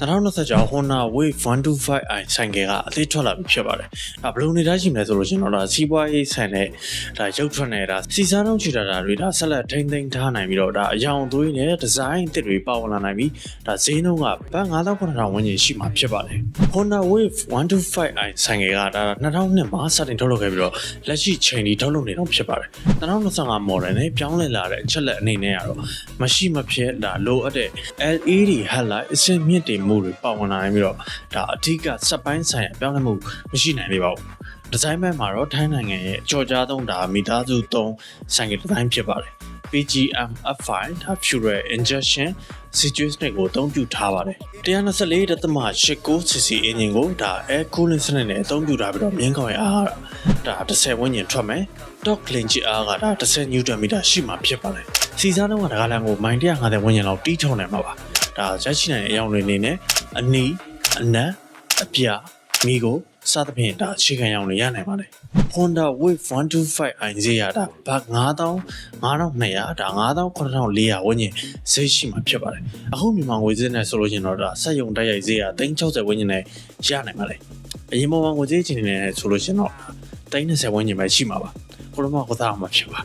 2020ကျော် Honda Wave 125i ဆိုင်ကယ်ကအသေးထွက်လာပြီဖြစ်ပါတယ်။ဒါဘယ်လိုနေသားရှိမလဲဆိုလို့ရှိရင်တော့ဒါစီးပွားရေးဆိုင်တဲ့ဒါရုပ်ထွက်နေတာစီစားလုံးချီတာတာတွေဒါဆက်လက်ထိမ့်သိမ်းထားနိုင်ပြီးတော့ဒါအယောင်သွေးနဲ့ဒီဇိုင်းအသစ်တွေပါဝင်လာနိုင်ပြီးဒါဈေးနှုန်းကဘတ်9800ဝန်းကျင်ရှိမှာဖြစ်ပါတယ်။ Honda Wave 125i ဆိုင်ကယ်ကဒါ2002မှာစတင်ထုတ်လုပ်ခဲ့ပြီးတော့လက်ရှိချိန်ဒီထုတ်လုပ်နေတော့ဖြစ်ပါတယ်။2025 model နဲ့ပြောင်းလဲလာတဲ့အချက်လက်အနေနဲ့ကတော့မရှိမဖြစ်ဒါလိုအပ်တဲ့ LED headlight အဆင့်မြင့်တင်မှုတွေပါဝင်လာနိုင်ပြီးတော့ဒါအထူးကစက်ပိုင်းဆိုင်ရာပြောင်းလဲမှုမရှိနိုင်သေးပါဘူး။ဒီဇိုင်းဘက်မှာတော့ထိုင်းနိုင်ငံရဲ့ကြော်ကြားသုံးဒါမီတာစု3ဆိုင်ကယ်ဒီဇိုင်းဖြစ်ပါတယ်။ PGM F5 ဒါ fuel injection situation ကိုအသုံးပြုထားပါတယ်124.89 cc အင်ဂျင်ကိုဒါ air cooling စနစ်နဲ့အသုံးပြုထားပြီးတော့မြင်းကောင်ရအားဒါ10ဝန်းကျင်ထွက်မယ် top clean ချအားကဒါ10 newton meter ရှိမှာဖြစ်ပါတယ်စီစားလုံးကဒါကလန်ကိုမိုင်150ဝန်းကျင်လောက်တီးထုံနိုင်မှာပါ ဒါရက်ရှိနိုင်တဲ့အယောင်တွေအနေနဲ့အနီးအနက်အပြမိကိုစသဖြင့်ဒါအခြေခံရောင်တွေရနိုင်ပါတယ် Honda Wave 125i ဈေးရတာဘတ်9000 9200ဒါ9400ဝန်းကျင်ဈေးရှိမှာဖြစ်ပါတယ်အခုမြန်မာငွေဈေးနဲ့ဆိုလို့ရှိရင်တော့ဒါစက်ရုံတိုက်ရိုက်ဈေးက360ဝန်းကျင်နဲ့ရနိုင်ပါတယ်အရင်ပေါ်မှာငွေဈေးချင်းနေနဲ့ဆိုလို့ရှိရင်တော့320ဝန်းကျင်ပဲရှိမှာပါဘုရမကစားအောင်မှာဖြစ်ပါ